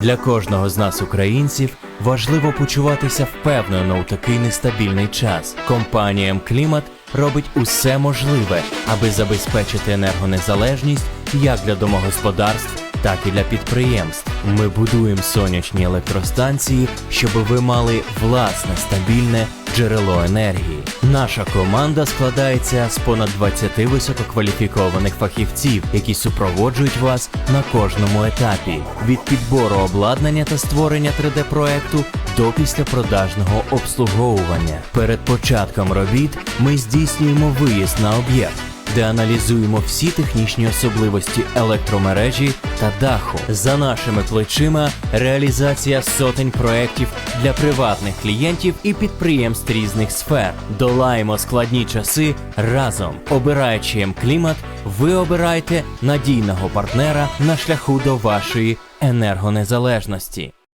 Для кожного з нас, українців, важливо почуватися впевнено у такий нестабільний час. Компанія М-Клімат робить усе можливе, аби забезпечити енергонезалежність як для домогосподарств, так і для підприємств. Ми будуємо сонячні електростанції, щоб ви мали власне стабільне джерело енергії. Наша команда складається з понад 20 висококваліфікованих фахівців, які супроводжують вас на кожному етапі від підбору обладнання та створення 3D-проекту до післяпродажного обслуговування. Перед початком робіт ми здійснюємо виїзд на об'єкт де аналізуємо всі технічні особливості електромережі та даху. За нашими плечима реалізація сотень проєктів для приватних клієнтів і підприємств різних сфер. Долаємо складні часи разом. Обираючи М-клімат, ви обираєте надійного партнера на шляху до вашої енергонезалежності.